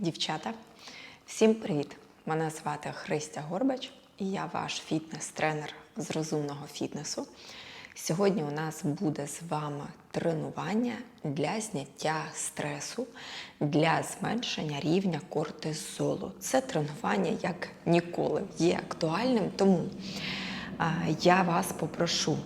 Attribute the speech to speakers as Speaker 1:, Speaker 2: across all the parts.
Speaker 1: Дівчата, всім привіт! Мене звати Христя Горбач і я ваш фітнес-тренер з розумного фітнесу. Сьогодні у нас буде з вами тренування для зняття стресу, для зменшення рівня кортизолу. Це тренування як ніколи є актуальним, тому я вас попрошу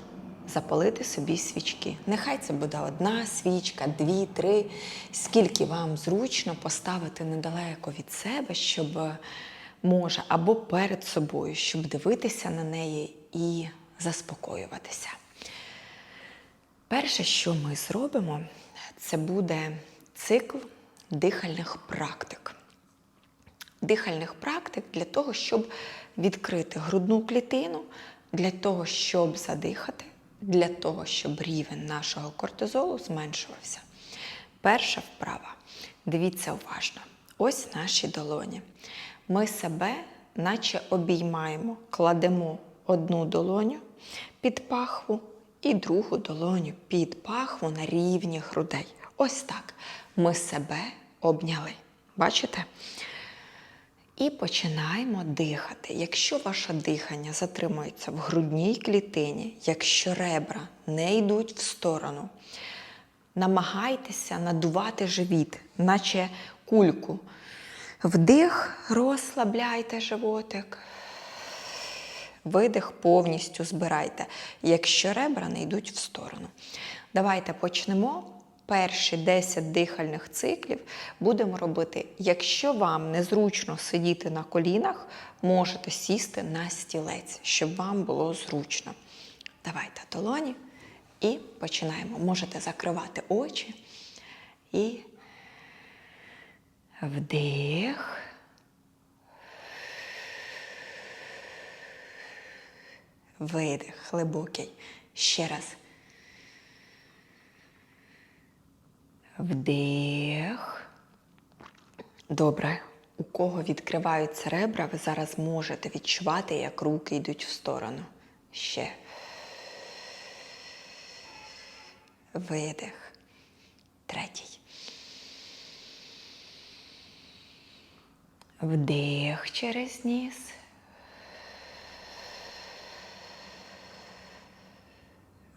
Speaker 1: запалити собі свічки. Нехай це буде одна свічка, дві, три, скільки вам зручно поставити недалеко від себе, щоб е, може або перед собою, щоб дивитися на неї і заспокоюватися. Перше, що ми зробимо, це буде цикл дихальних практик. Дихальних практик для того, щоб відкрити грудну клітину, для того, щоб задихати, для того, щоб рівень нашого кортизолу зменшувався. Перша вправа. Дивіться уважно. Ось наші долоні. Ми себе, наче обіймаємо, кладемо одну долоню під пахву і другу долоню під пахву на рівні грудей. Ось так. Ми себе обняли. Бачите? І починаємо дихати. Якщо ваше дихання затримується в грудній клітині, якщо ребра не йдуть в сторону, намагайтеся надувати живіт, наче кульку. Вдих, розслабляйте животик. Видих повністю збирайте, якщо ребра не йдуть в сторону. Давайте почнемо. Перші 10 дихальних циклів будемо робити. Якщо вам незручно сидіти на колінах, можете сісти на стілець, щоб вам було зручно. Давайте долоні і починаємо. Можете закривати очі і вдих. Видих глибокий. Ще раз. Вдих. Добре. У кого відкриваються ребра, ви зараз можете відчувати, як руки йдуть в сторону. Ще. Видих. Третій. Вдих через ніс.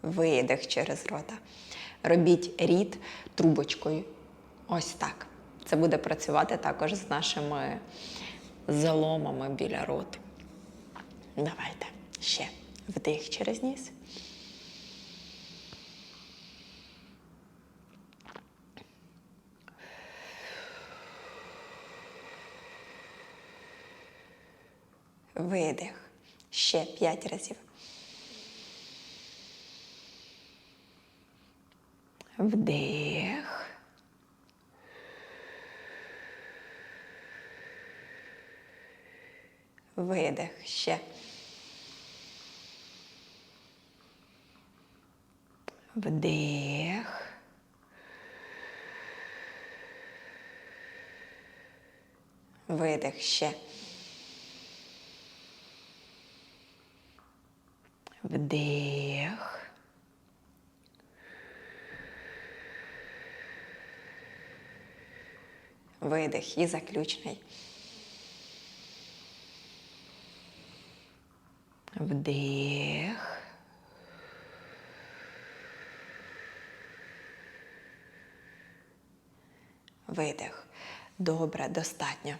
Speaker 1: Видих через рота. Робіть рід трубочкою. Ось так. Це буде працювати також з нашими заломами біля роту. Давайте ще вдих через ніс. Видих. Ще п'ять разів. Вдих. Видих ще. Вдих. Видих ще. Вдих. Видих і заключний. Вдих. Видих. Добре, достатньо.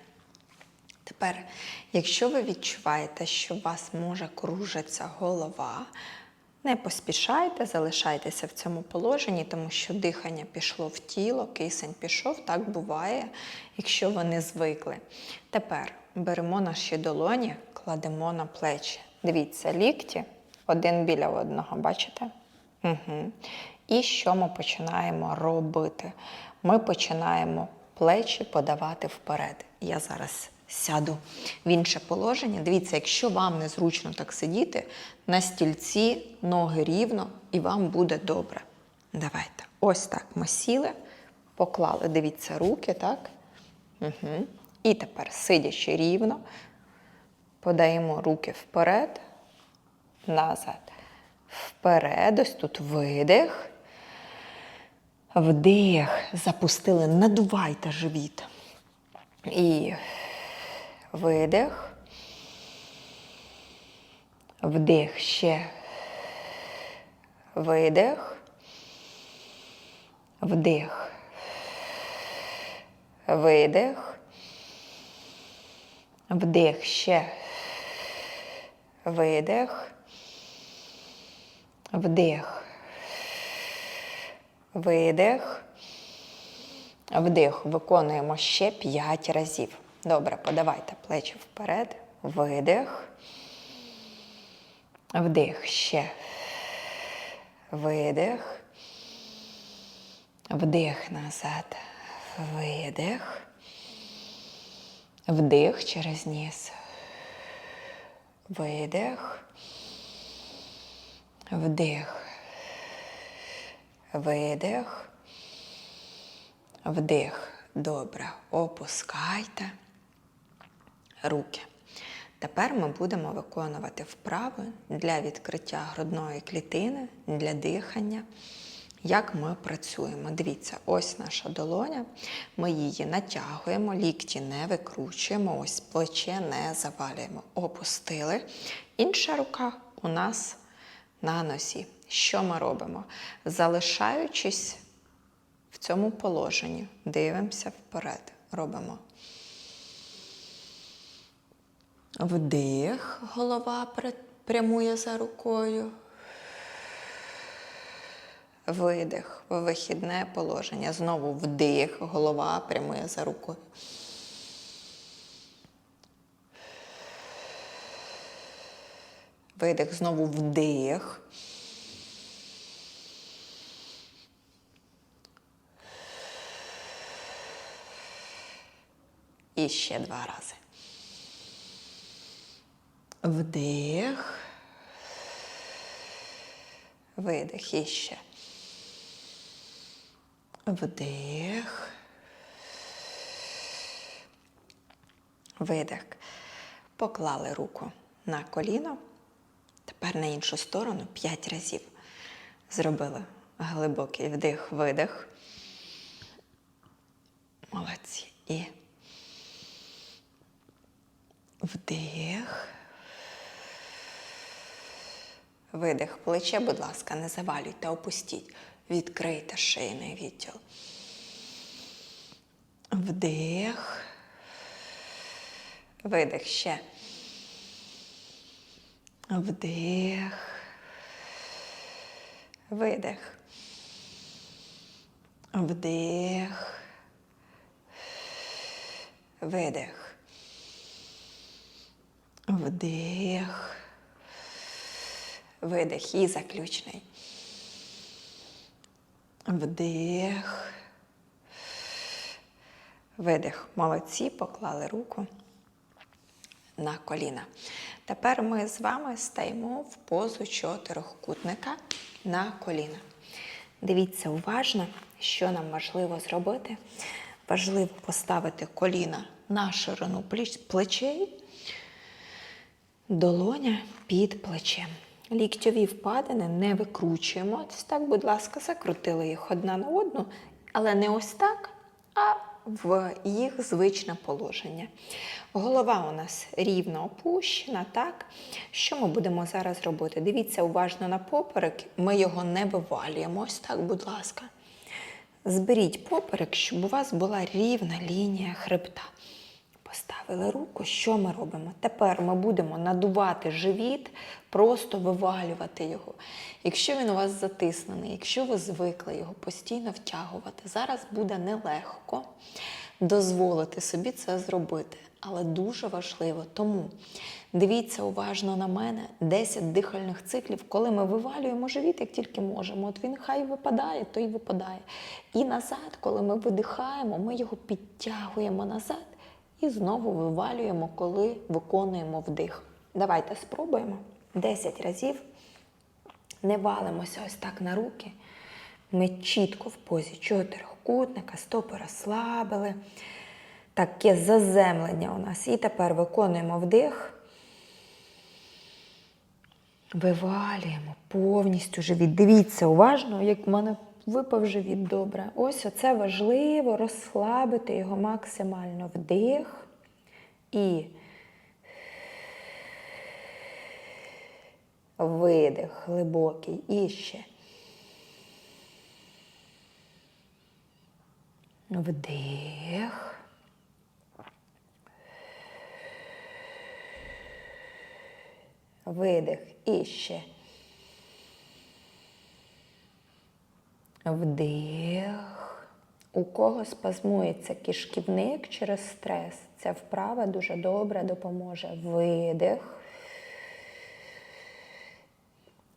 Speaker 1: Тепер, якщо ви відчуваєте, що у вас може кружитися голова, не поспішайте, залишайтеся в цьому положенні, тому що дихання пішло в тіло, кисень пішов, так буває, якщо ви не звикли. Тепер беремо наші долоні, кладемо на плечі. Дивіться, лікті один біля одного, бачите? Угу. І що ми починаємо робити? Ми починаємо плечі подавати вперед. Я зараз сяду в інше положення. Дивіться, якщо вам незручно так сидіти, на стільці ноги рівно і вам буде добре. Давайте. Ось так ми сіли, поклали, дивіться, руки, так? Угу. І тепер, сидячи рівно, подаємо руки вперед, назад. Вперед, ось тут видих. Вдих. Запустили, надувайте живіт. І видих. Вдих ще. Видих. Вдих. Видих. Вдих ще. Видих. Вдих. Видих. Вдих. Виконуємо ще 5 разів. Добре, подавайте плечі вперед. Видих. Вдих. Ще. Видих. Вдих назад. Видих. Вдих через ніс. Видих. Вдих. Видих. Вдих. Добре. Опускайте руки. Тепер ми будемо виконувати вправи для відкриття грудної клітини, для дихання. Як ми працюємо? Дивіться, ось наша долоня. Ми її натягуємо, лікті не викручуємо, ось плече не завалюємо. Опустили. Інша рука у нас на носі. Що ми робимо? Залишаючись в цьому положенні, дивимося вперед. Робимо вдих, голова прямує за рукою. Видих, вихідне положення. Знову вдих, голова прямує за рукою. Видих, знову вдих. І ще два рази. Вдих. Видих і ще. Вдих. Видих. Поклали руку на коліно. Тепер на іншу сторону 5 разів. Зробили глибокий вдих, видих. Молодці. І вдих. Видих. Плече, будь ласка, не завалюйте, опустіть. Відкрийте шийний відділ. Вдих. Видих ще. Вдих. Видих. Вдих. Видих. Вдих. Видих і заключний. Вдих. Видих. Молодці, поклали руку на коліна. Тепер ми з вами стаємо в позу чотирьохкутника на коліна. Дивіться уважно, що нам важливо зробити. Важливо поставити коліна на ширину плечей, долоня під плечем. Ліктьові впадини не викручуємо. Ось так, будь ласка, закрутили їх одна на одну, але не ось так, а в їх звичне положення. Голова у нас рівно опущена, так? Що ми будемо зараз робити? Дивіться уважно на поперек, ми його не вивалюємо. Ось так, будь ласка. Зберіть поперек, щоб у вас була рівна лінія хребта. Поставили руку, що ми робимо? Тепер ми будемо надувати живіт, просто вивалювати його. Якщо він у вас затиснений, якщо ви звикли його постійно втягувати, зараз буде нелегко дозволити собі це зробити. Але дуже важливо. Тому дивіться уважно на мене 10 дихальних циклів, коли ми вивалюємо живіт, як тільки можемо. От він хай випадає, то й випадає. І назад, коли ми видихаємо, ми його підтягуємо назад. І знову вивалюємо, коли виконуємо вдих. Давайте спробуємо 10 разів. Не валимося ось так на руки. Ми чітко в позі чотирьохкутника, стопи розслабили. Таке заземлення у нас. І тепер виконуємо вдих. Вивалюємо повністю живіт. Дивіться уважно, як в мене випав живіт добре. Ось оце важливо розслабити його максимально вдих і видих глибокий. І ще. Вдих. Видих. І ще. Вдих. У кого спазмується кишківник через стрес, ця вправа дуже добре допоможе. Видих.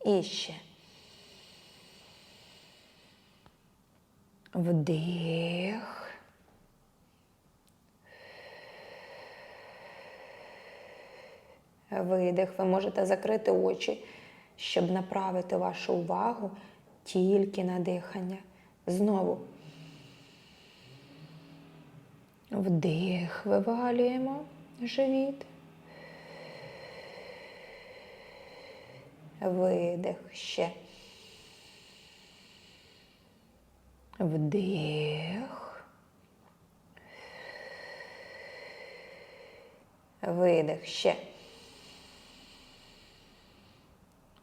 Speaker 1: І ще. Вдих. Видих. Ви можете закрити очі, щоб направити вашу увагу тільки на дихання. Знову. Вдих, вивалюємо живіт. Видих ще. Вдих. Видих ще.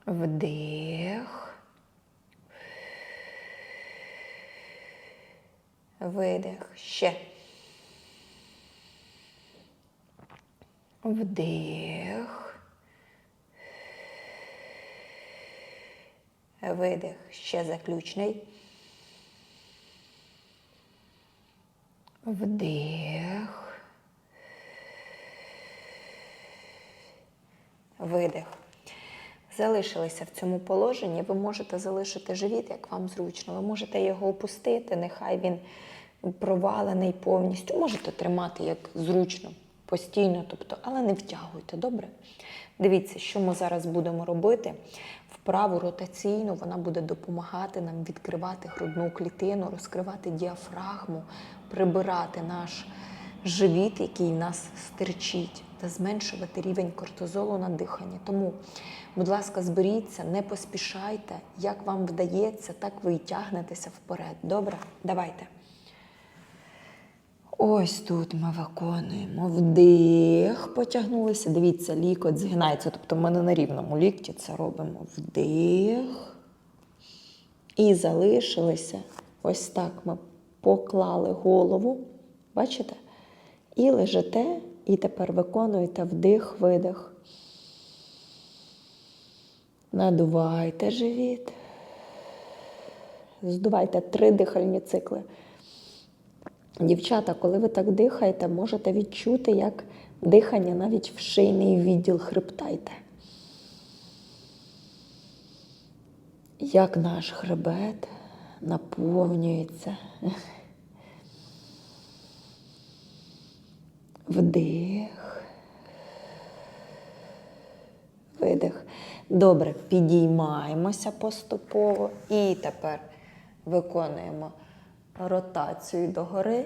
Speaker 1: Вдих. Видих. Ще. Вдих. Видих. Ще заключний. Вдих. Видих. Залишилися в цьому положенні. Ви можете залишити живіт, як вам зручно. Ви можете його опустити, нехай він провалений повністю. Можете тримати як зручно, постійно, тобто, але не втягуйте, добре? Дивіться, що ми зараз будемо робити. Вправу ротаційну вона буде допомагати нам відкривати грудну клітину, розкривати діафрагму, прибирати наш живіт, який нас стирчить, та зменшувати рівень кортизолу на диханні. Тому, будь ласка, зберіться, не поспішайте. Як вам вдається, так ви і тягнетеся вперед. Добре? Давайте. Ось тут ми виконуємо вдих, потягнулися. Дивіться, лікоть згинається. Тобто ми не на рівному лікті це робимо. Вдих. І залишилися. Ось так ми поклали голову. Бачите? І лежите, і тепер виконуєте вдих, видих. Надувайте живіт. Здувайте три дихальні цикли. Дівчата, коли ви так дихаєте, можете відчути, як дихання навіть в шийний відділ хребта йде. Як наш хребет наповнюється. Вдих. Видих. Добре, підіймаємося поступово і тепер виконуємо ротацію догори.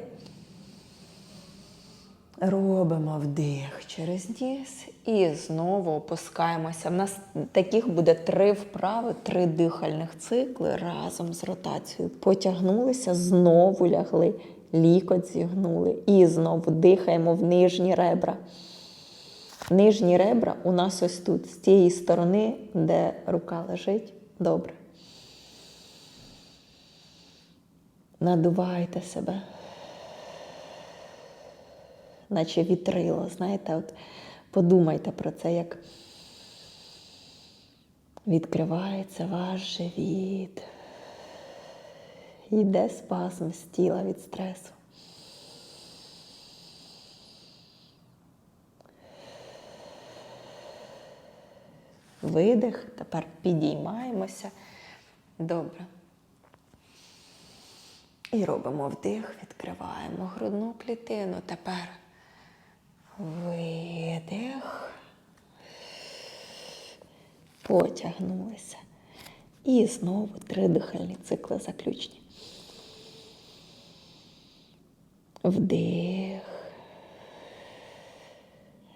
Speaker 1: Робимо вдих через ніс і знову опускаємося. У нас таких буде три вправи, три дихальних цикли разом з ротацією. Потягнулися, знову лягли, лікоть зігнули і знову дихаємо в нижні ребра. Нижні ребра у нас ось тут, з тієї сторони, де рука лежить. Добре. Надувайте себе. Наче вітрило, знаєте, от подумайте про це, як відкривається ваш живіт. Йде спазм з тіла від стресу. Видих, тепер підіймаємося. Добре. І робимо вдих, відкриваємо грудну клітину. Тепер видих. Потягнулися. І знову три дихальні цикли заключні. Вдих.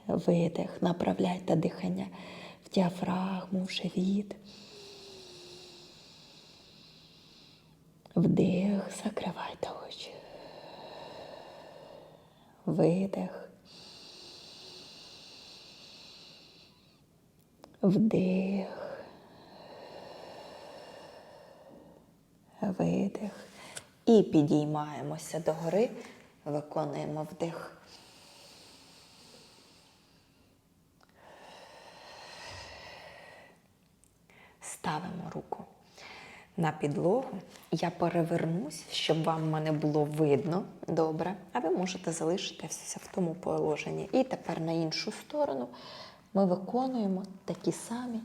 Speaker 1: Видих. Направляйте дихання в діафрагму, в живіт. Вдих, закривайте очі. Видих. Вдих. Видих. І підіймаємося догори, виконуємо вдих. Ставимо руку на підлогу. Я перевернусь, щоб вам мене було видно добре, а ви можете залишитися в тому положенні. І тепер на іншу сторону ми виконуємо такі самі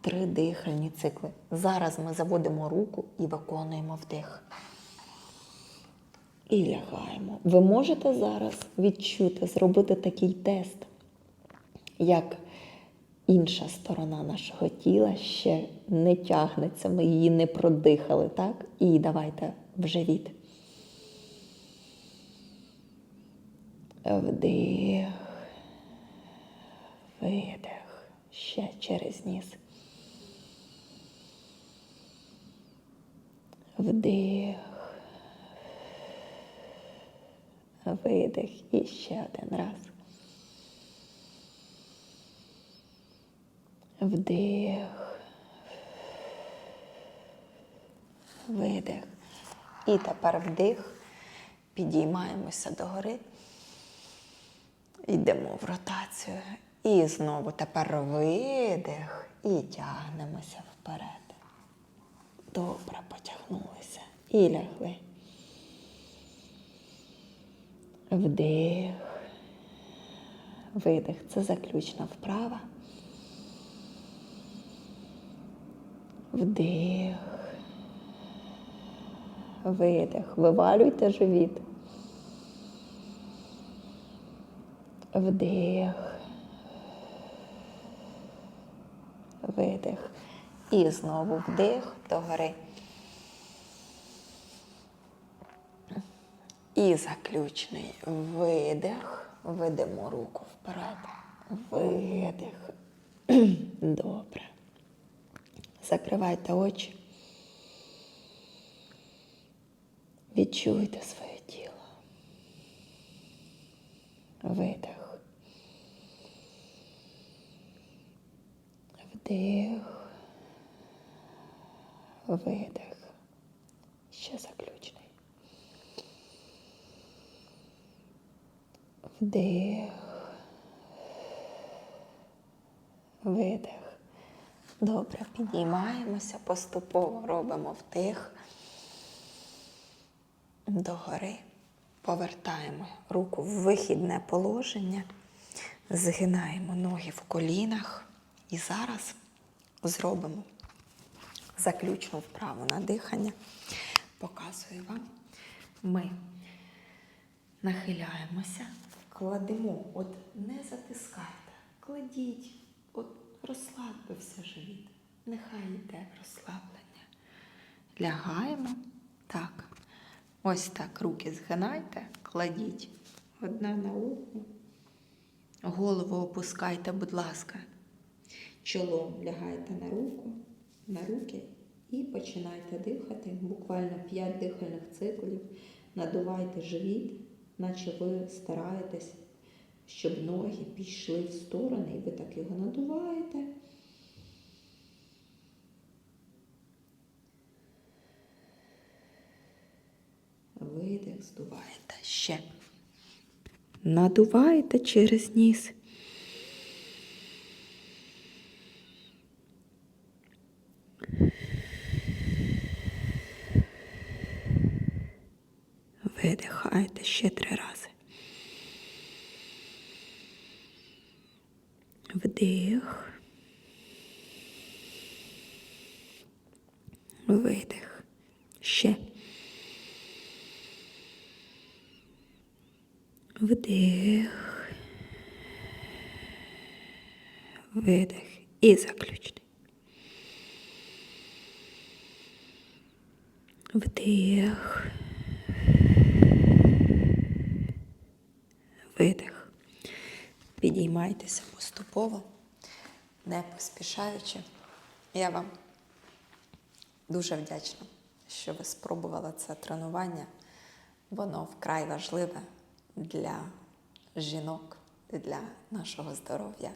Speaker 1: три дихальні цикли. Зараз ми заводимо руку і виконуємо вдих. І лягаємо. Ви можете зараз відчути, зробити такий тест, як інша сторона нашого тіла ще не тягнеться, ми її не продихали, так? І давайте в живіт. Вдих, видих, ще через ніс. Вдих, видих і ще один раз. Вдих. Видих. І тепер вдих. Підіймаємося догори. Йдемо в ротацію. І знову тепер видих. І тягнемося вперед. Добре, потягнулися. І лягли. Вдих. Видих. Це заключна вправа. Вдих. Видих. Вивалюйте живіт. Вдих. Видих. І знову вдих догори. І заключний видих. Ведемо руку вперед. Видих. Добре. Закривайте очі. Відчуйте своє тіло. Видих. Вдих. Видих. Ще заключний. Вдих. Видих. Добре, підіймаємося, поступово робимо вдих. Догори. Повертаємо руку в вихідне положення, згинаємо ноги в колінах. І зараз зробимо заключну вправу на дихання. Показую вам. Ми нахиляємося, кладемо, от не затискайте, кладіть, от розслабився живіт. Нехай йде розслаблення. Лягаємо так. Ось так руки згинайте, кладіть одна на одну. Голову опускайте, будь ласка. Чолом лягайте на руку, на руки і починайте дихати. Буквально 5 дихальних циклів. Надувайте живіт, наче ви стараєтесь, щоб ноги пішли в сторони, і ви так його надуваєте. Видих, здуваєте ще. Надуваєте через ніс. Видихаєте ще три рази. Вдих. Видих. Ще. Вдих. Видих. І заключний. Вдих. Видих. Підіймайтеся поступово, не поспішаючи. Я вам дуже вдячна що ви спробували це тренування. Воно вкрай важливе для жінок, для нашого здоров'я,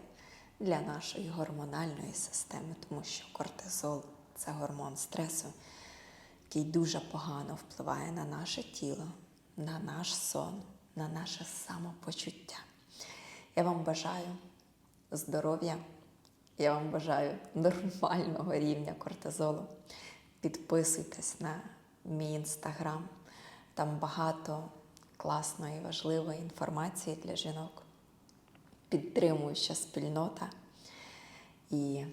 Speaker 1: для нашої гормональної системи, тому що кортизол це гормон стресу, який дуже погано впливає на наше тіло, на наш сон, на наше самопочуття. Я вам бажаю здоров'я, я вам бажаю нормального рівня кортизолу. Підписуйтесь на мій інстаграм. Там багато класної, важливої інформації для жінок, підтримуюча спільнота. І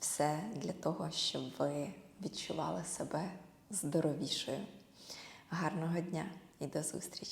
Speaker 1: все для того, щоб ви відчували себе здоровішою. Гарного дня і до зустрічі!